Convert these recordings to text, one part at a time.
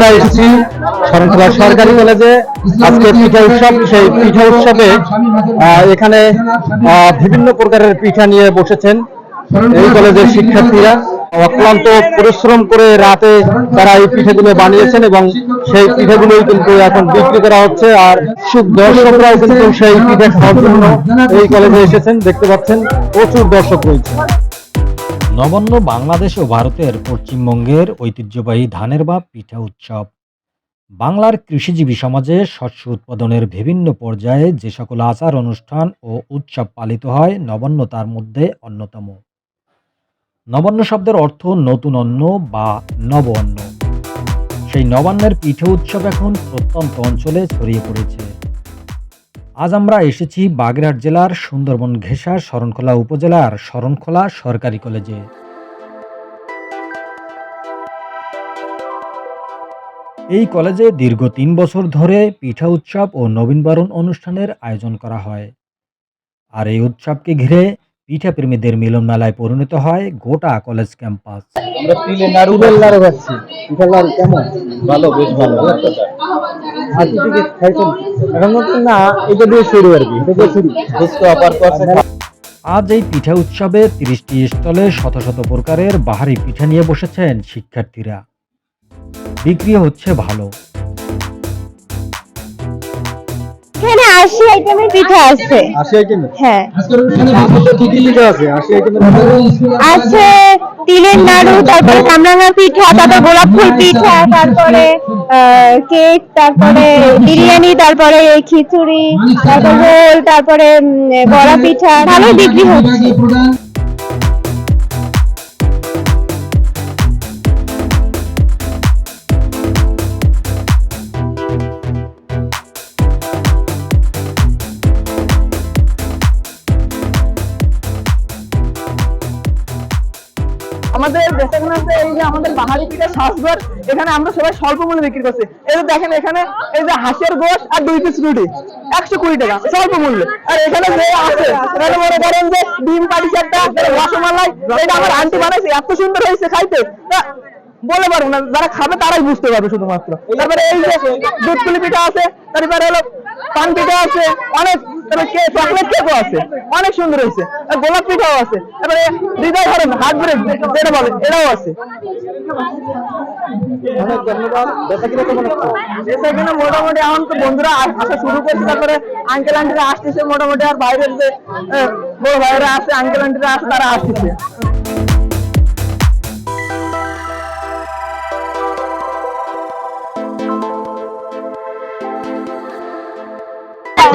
আমরা এসেছি শরণখোলা সরকারি কলেজে। আজকে পিঠা উৎসব, সেই পিঠা উৎসবে এখানে বিভিন্ন প্রকারের পিঠা নিয়ে বসেছেন এই কলেজের শিক্ষার্থীরা। অক্লান্ত পরিশ্রম করে রাতে তারা এই পিঠাগুলো বানিয়েছেন এবং সেই পিঠাগুলোই কিন্তু এখন বিক্রি করা হচ্ছে। আর সু- দর্শকরাও কিন্তু সেই পিঠা খাওয়ার জন্য এই কলেজে এসেছেন। দেখতে পাচ্ছেন, প্রচুর দর্শক রয়েছে। নবান্ন বাংলাদেশ ও ভারতের পশ্চিমবঙ্গের ঐতিহ্যবাহী ধানের বা পিঠা উৎসব। বাংলার কৃষিজীবী সমাজে শস্য উৎপাদনের বিভিন্ন পর্যায়ে যে সকল আচার, অনুষ্ঠান ও উৎসব পালিত হয়, নবান্ন তার মধ্যে অন্যতম। নবান্ন শব্দের অর্থ নতুন অন্ন বা নব অন্ন সেই নবান্নের পিঠে উৎসব এখন প্রত্যন্ত অঞ্চলে ছড়িয়ে পড়েছে। আজ আমরা এসেছি বাগেরহাট জেলার সুন্দরবন ঘেঁষা শরণখোলা উপজেলার শরণখোলা সরকারি কলেজে। এই কলেজে দীর্ঘ তিন বছর ধরে পিঠা উৎসব ও নবীনবরণ অনুষ্ঠানের আয়োজন করা হয়। আর এই উৎসবকে ঘিরে পিঠা প্রেমীদের মিলন মেলায় পরিণত হয় গোটা কলেজ ক্যাম্পাস। আমরা তিলে নাড়ু নাড়ু খাচ্ছি। পিঠার নাড়ু কেমন? ভালো বেশ ভালো আর কি কি খাইছেন? এখন না এটা দিয়ে শুরু আর কি এটা দিয়ে শুরু। বুঝতে অপার করছে আজ এই পিঠা উৎসবে তিরিশটি স্টলে শত শত প্রকারের বাহারি পিঠা নিয়ে বসেছেন শিক্ষার্থীরা। বিক্রি হচ্ছে ভালো। এখানে আশি আইটেমের পিঠা আছে। আশি আইটেম হ্যাঁ। কি কি পিঠা আছে? আশি আইটেমের আছে। তিলের নাড়ু তারপরে কামরাঙা পিঠা তারপরে গোলাপ ফুল পিঠা তারপরে আহ, কেক তারপরে বিরিয়ানি তারপরে খিচুড়ি তারপরে রোল তারপরে বড়া পিঠা। ভালো বিক্রি হচ্ছে। আমাদের বেচাকেনা আছে এই যে আমাদের বাহারি পিঠা শ্বাসঘর এখানে আমরা সবাই স্বল্প মূল্যে বিক্রি করছি। এই যে দেখেন এখানে এই যে হাঁসের গোশ আর দুই পিস রুটি, একশো কুড়ি টাকা, স্বল্প মূল্যে। আর এখানে যে আছে এখানে মনে করেন যে ডিম পাটি চারটা রসমালাই এটা আমার আন্টি বানাইছে, এত সুন্দর হয়েছে খাইতে। বলে পারব না, যারা খাবে তারাই বুঝতে পারবে শুধুমাত্র। তারপরে এই যে দুধ পিঠা আছে তারপরে হলো পান পিঠা আছে অনেক তারপরে চকলেট কেকও আছে অনেক সুন্দর হয়েছে আর গোলাপ পিঠাও আছে তারপরে হৃদয় ধরেন হাত ব্রেক যেটা বলে এটাও আছে। অনেক ধন্যবাদ। মোটামুটি এখন তো বন্ধুরা আস- আসা শুরু করছে তারপরে আঙ্কেল আন্টিরা আসতেছে মোটামুটি আর বাইরের যে বড় ভাইয়েরা আছে আঙ্কেল আন্টিরা আছে তারা আসতেছে।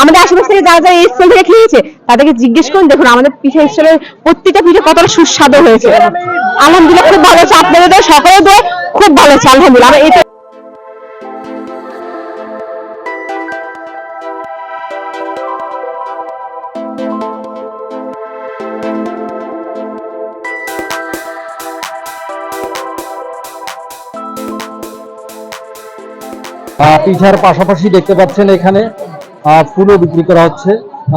আমাদের আশেপাশ থেকে যারা যারা এই স্কুল থেকে খেয়েছে, তাদেরকে জিজ্ঞেস করুন, দেখুন আমাদের পিঠা স্কুলের প্রত্যেকটা পিঠে কতটা সুস্বাদু হয়েছে। আলহামদুলিল্লাহ খুব ভালো হয়েছে, আপনাদের তো সকলে তো খুব ভালো হয়েছে, আলহামদুলিল্লাহ। আমরা এটা পিঠার পাশাপাশি দেখতে পাচ্ছেন এখানে ফুলও বিক্রি করা হচ্ছে।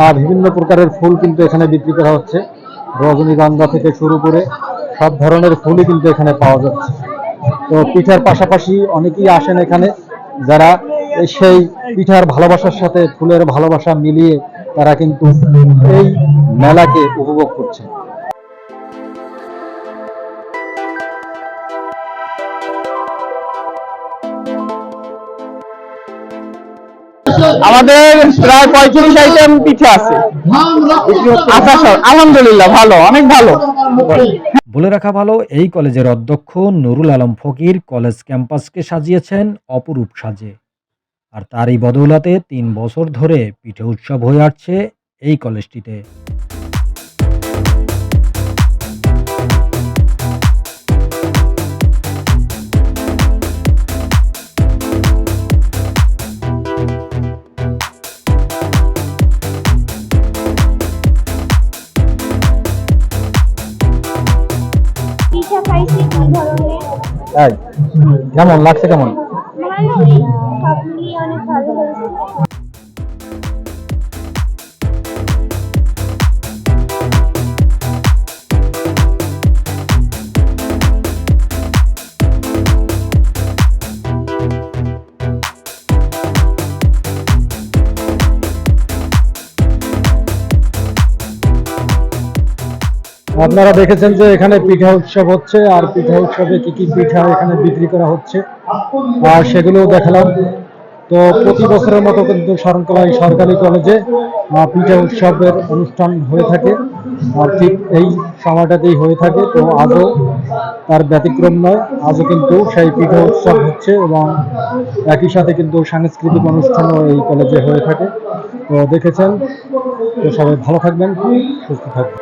আর বিভিন্ন প্রকারের ফুল কিন্তু এখানে বিক্রি করা হচ্ছে। রজনীগন্ধা থেকে শুরু করে সব ধরনের ফুলই কিন্তু এখানে পাওয়া যাচ্ছে। তো পিঠার পাশাপাশি অনেকেই আসেন এখানে, যারা সেই পিঠার ভালোবাসার সাথে ফুলের ভালোবাসা মিলিয়ে তারা কিন্তু এই মেলাকে উপভোগ করছে আমাদের প্রায় পঁয়ত্রিশ আইটেম পিঠে আছে। আচ্ছা আলহামদুলিল্লাহ, ভালো, অনেক ভালো। বলে রাখা ভালো, এই কলেজের অধ্যক্ষ নুরুল আলম ফকির কলেজ ক্যাম্পাসকে সাজিয়েছেন অপরূপ সাজে। আর তারই বদৌলতে তিন বছর ধরে পিঠে উৎসব হয়ে আসছে এই কলেজটিতে। কেমন লাগছে কেমন? আপনারা দেখেছেন যে এখানে পিঠা উৎসব হচ্ছে, আর পিঠা উৎসবে কি কি পিঠা এখানে বিক্রি করা হচ্ছে, আর সেগুলো দেখালাম। তো প্রতি বছরের মতো কিন্তু শরণকলা এই সরকারি কলেজে পিঠা উৎসবের অনুষ্ঠান হয়ে থাকে, আর ঠিক এই সময়টাতেই হয়ে থাকে। তো আজও তার ব্যতিক্রম নয়, আজও কিন্তু সেই পিঠা উৎসব হচ্ছে এবং একই সাথে কিন্তু সাংস্কৃতিক অনুষ্ঠানও এই কলেজে হয়ে থাকে। তো দেখেছেন, তো সবাই ভালো থাকবেন, সুস্থ থাকবেন।